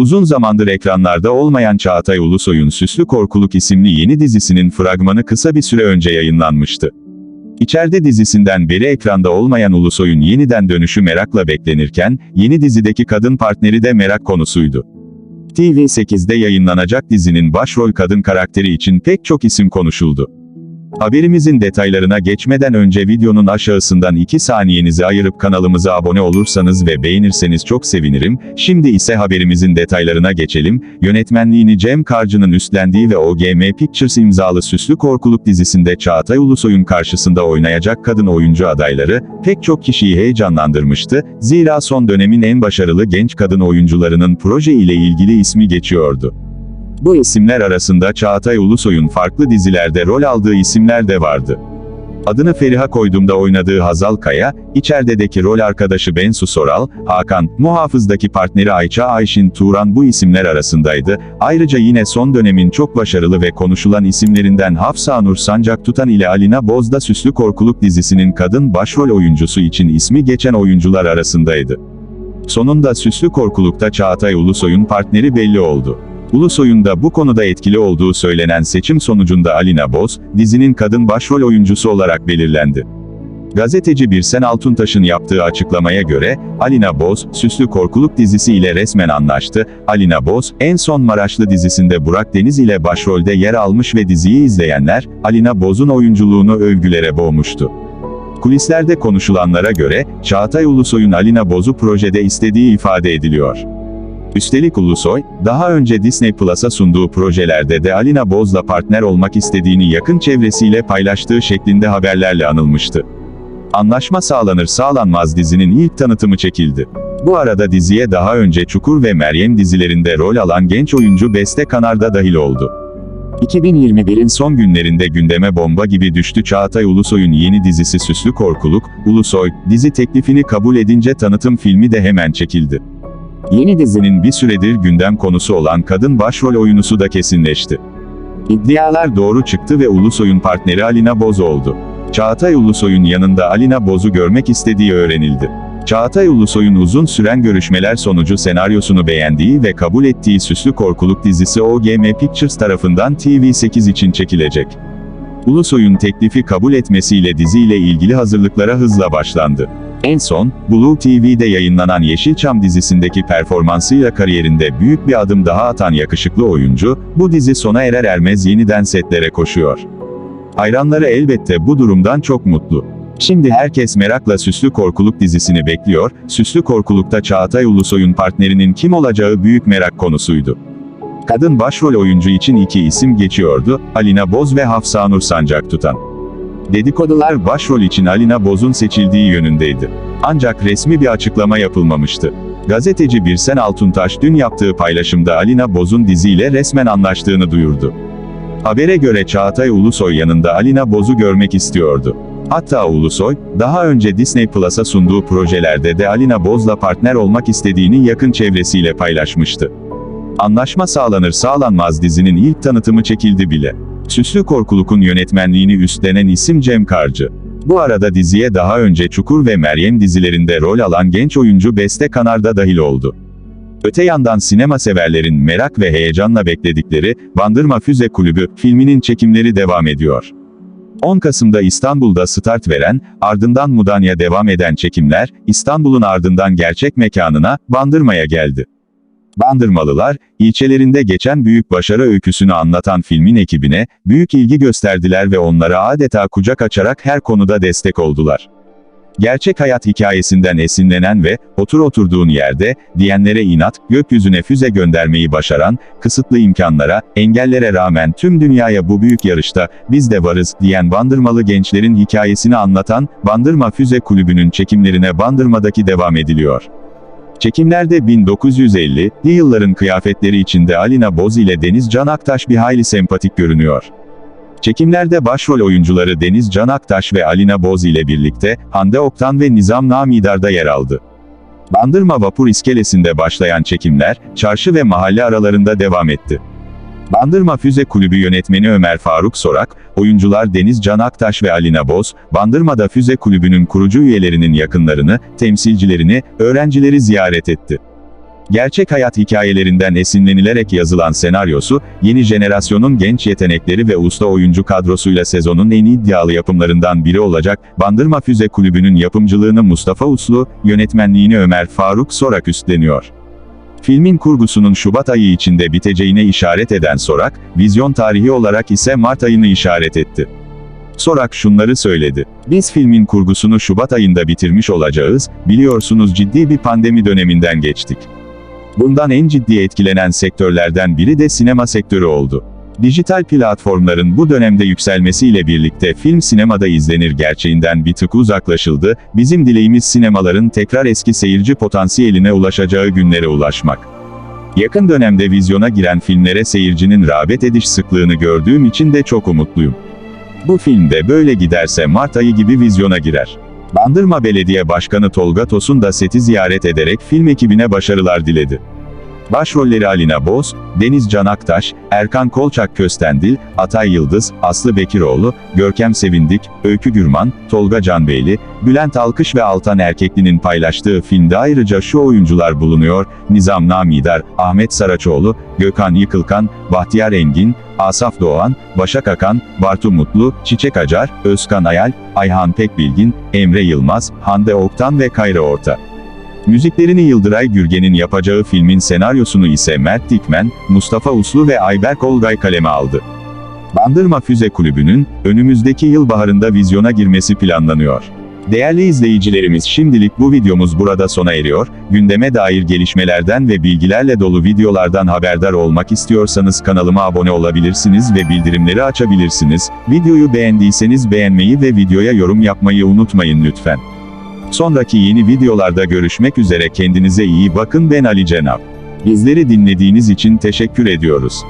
Uzun zamandır ekranlarda olmayan Çağatay Ulusoy'un Süslü Korkuluk isimli yeni dizisinin fragmanı kısa bir süre önce yayınlanmıştı. İçeride dizisinden beri ekranda olmayan Ulusoy'un yeniden dönüşü merakla beklenirken, yeni dizideki kadın partneri de merak konusuydu. TV8'de yayınlanacak dizinin başrol kadın karakteri için pek çok isim konuşuldu. Haberimizin detaylarına geçmeden önce videonun aşağısından 2 saniyenizi ayırıp kanalımıza abone olursanız ve beğenirseniz çok sevinirim. Şimdi ise haberimizin detaylarına geçelim. Yönetmenliğini Cem Karcı'nın üstlendiği ve OGM Pictures imzalı Süslü Korkuluk dizisinde Çağatay Ulusoy'un karşısında oynayacak kadın oyuncu adayları, pek çok kişiyi heyecanlandırmıştı. Zira son dönemin en başarılı genç kadın oyuncularının proje ile ilgili ismi geçiyordu. Bu isimler arasında Çağatay Ulusoy'un farklı dizilerde rol aldığı isimler de vardı. Adını Feriha koyduğumda oynadığı Hazal Kaya, içerideki rol arkadaşı Bensu Soral, Hakan, muhafızdaki partneri Ayça Ayşin Turan bu isimler arasındaydı. Ayrıca yine son dönemin çok başarılı ve konuşulan isimlerinden Hafsa Nur Sancak Tutan ile Alina Bozda Süslü Korkuluk dizisinin kadın başrol oyuncusu için ismi geçen oyuncular arasındaydı. Sonunda Süslü Korkuluk'ta Çağatay Ulusoy'un partneri belli oldu. Ulusoy'un da bu konuda etkili olduğu söylenen seçim sonucunda Alina Boz, dizinin kadın başrol oyuncusu olarak belirlendi. Gazeteci Birsen Altuntaş'ın yaptığı açıklamaya göre, Alina Boz, Süslü Korkuluk dizisi ile resmen anlaştı. Alina Boz, en son Maraşlı dizisinde Burak Deniz ile başrolde yer almış ve diziyi izleyenler, Alina Boz'un oyunculuğunu övgülere boğmuştu. Kulislerde konuşulanlara göre, Çağatay Ulusoy'un Alina Boz'u projede istediği ifade ediliyor. Üstelik Ulusoy, daha önce Disney Plus'a sunduğu projelerde de Alina Boz'la partner olmak istediğini yakın çevresiyle paylaştığı şeklinde haberlerle anılmıştı. Anlaşma sağlanır sağlanmaz dizinin ilk tanıtımı çekildi. Bu arada diziye daha önce Çukur ve Meryem dizilerinde rol alan genç oyuncu Beste Kanar da dahil oldu. 2021'in son günlerinde gündeme bomba gibi düştü Çağatay Ulusoy'un yeni dizisi Süslü Korkuluk, Ulusoy, dizi teklifini kabul edince tanıtım filmi de hemen çekildi. Yeni dizinin bir süredir gündem konusu olan kadın başrol oyunusu da kesinleşti. İddialar doğru çıktı ve Ulusoy'un partneri Alina Boz oldu. Çağatay Ulusoy'un yanında Alina Boz'u görmek istediği öğrenildi. Çağatay Ulusoy'un uzun süren görüşmeler sonucu senaryosunu beğendiği ve kabul ettiği Süslü Korkuluk dizisi OGM Pictures tarafından TV8 için çekilecek. Ulusoy'un teklifi kabul etmesiyle diziyle ilgili hazırlıklara hızla başlandı. En son, Blue TV'de yayınlanan Yeşilçam dizisindeki performansıyla kariyerinde büyük bir adım daha atan yakışıklı oyuncu, bu dizi sona erer ermez yeniden setlere koşuyor. Hayranları elbette bu durumdan çok mutlu. Şimdi herkes merakla Süslü Korkuluk dizisini bekliyor, Süslü Korkuluk'ta Çağatay Ulusoy'un partnerinin kim olacağı büyük merak konusuydu. Kadın başrol oyuncu için iki isim geçiyordu, Alina Boz ve Hafsa Nur Sancak Tutan. Dedikodular başrol için Alina Boz'un seçildiği yönündeydi. Ancak resmi bir açıklama yapılmamıştı. Gazeteci Birsen Altuntaş dün yaptığı paylaşımda Alina Boz'un diziyle resmen anlaştığını duyurdu. Habere göre Çağatay Ulusoy yanında Alina Boz'u görmek istiyordu. Hatta Ulusoy, daha önce Disney Plus'a sunduğu projelerde de Alina Boz'la partner olmak istediğini yakın çevresiyle paylaşmıştı. Anlaşma sağlanır sağlanmaz dizinin ilk tanıtımı çekildi bile. Süslü Korkuluk'un yönetmenliğini üstlenen isim Cem Karcı. Bu arada diziye daha önce Çukur ve Meryem dizilerinde rol alan genç oyuncu Beste Kanar da dahil oldu. Öte yandan sinema severlerin merak ve heyecanla bekledikleri Bandırma Füze Kulübü filminin çekimleri devam ediyor. 10 Kasım'da İstanbul'da start veren, ardından Mudanya devam eden çekimler, İstanbul'un ardından gerçek mekanına, Bandırma'ya geldi. Bandırmalılar, ilçelerinde geçen büyük başarı öyküsünü anlatan filmin ekibine, büyük ilgi gösterdiler ve onlara adeta kucak açarak her konuda destek oldular. Gerçek hayat hikayesinden esinlenen ve, otur oturduğun yerde, diyenlere inat, gökyüzüne füze göndermeyi başaran, kısıtlı imkanlara, engellere rağmen tüm dünyaya bu büyük yarışta, biz de varız, diyen Bandırmalı gençlerin hikayesini anlatan, Bandırma Füze Kulübü'nün çekimlerine Bandırma'daki devam ediliyor. Çekimlerde 1950'li yılların kıyafetleri içinde Alina Boz ile Deniz Can Aktaş bir hayli sempatik görünüyor. Çekimlerde başrol oyuncuları Deniz Can Aktaş ve Alina Boz ile birlikte, Hande Oktan ve Nizam Namidar'da yer aldı. Bandırma Vapur İskelesi'nde başlayan çekimler, çarşı ve mahalle aralarında devam etti. Bandırma Füze Kulübü yönetmeni Ömer Faruk Sorak, oyuncular Deniz Can Aktaş ve Alina Boz, Bandırma'da Füze Kulübü'nün kurucu üyelerinin yakınlarını, temsilcilerini, öğrencileri ziyaret etti. Gerçek hayat hikayelerinden esinlenilerek yazılan senaryosu, yeni jenerasyonun genç yetenekleri ve usta oyuncu kadrosuyla sezonun en iddialı yapımlarından biri olacak, Bandırma Füze Kulübü'nün yapımcılığını Mustafa Uslu, yönetmenliğini Ömer Faruk Sorak üstleniyor. Filmin kurgusunun Şubat ayı içinde biteceğine işaret eden Sorak, vizyon tarihi olarak ise Mart ayını işaret etti. Sorak şunları söyledi. Biz filmin kurgusunu Şubat ayında bitirmiş olacağız, biliyorsunuz ciddi bir pandemi döneminden geçtik. Bundan en ciddi etkilenen sektörlerden biri de sinema sektörü oldu. Dijital platformların bu dönemde yükselmesiyle birlikte film sinemada izlenir gerçeğinden bir tık uzaklaşıldı, bizim dileğimiz sinemaların tekrar eski seyirci potansiyeline ulaşacağı günlere ulaşmak. Yakın dönemde vizyona giren filmlere seyircinin rağbet ediş sıklığını gördüğüm için de çok umutluyum. Bu filmde böyle giderse Mart ayı gibi vizyona girer. Bandırma Belediye Başkanı Tolga Tosun da seti ziyaret ederek film ekibine başarılar diledi. Başrolleri Alina Boz, Deniz Can Aktaş, Erkan Kolçak Köstendil, Atay Yıldız, Aslı Bekiroğlu, Görkem Sevindik, Öykü Gürman, Tolga Canbeyli, Bülent Alkış ve Altan Erkekli'nin paylaştığı filmde ayrıca şu oyuncular bulunuyor, Nizam Namidar, Ahmet Saraçoğlu, Gökhan Yıkılkan, Bahtiyar Engin, Asaf Doğan, Başak Akan, Bartu Mutlu, Çiçek Acar, Özkan Ayal, Ayhan Pekbilgin, Emre Yılmaz, Hande Oktan ve Kayra Orta. Müziklerini Yıldıray Gürgen'in yapacağı filmin senaryosunu ise Mert Dikmen, Mustafa Uslu ve Ayberk Olgay kaleme aldı. Bandırma Füze Kulübü'nün, önümüzdeki yıl baharında vizyona girmesi planlanıyor. Değerli izleyicilerimiz şimdilik bu videomuz burada sona eriyor, gündeme dair gelişmelerden ve bilgilerle dolu videolardan haberdar olmak istiyorsanız kanalıma abone olabilirsiniz ve bildirimleri açabilirsiniz, videoyu beğendiyseniz beğenmeyi ve videoya yorum yapmayı unutmayın lütfen. Sonraki yeni videolarda görüşmek üzere kendinize iyi bakın ben Ali Cenap. Bizleri dinlediğiniz için teşekkür ediyoruz.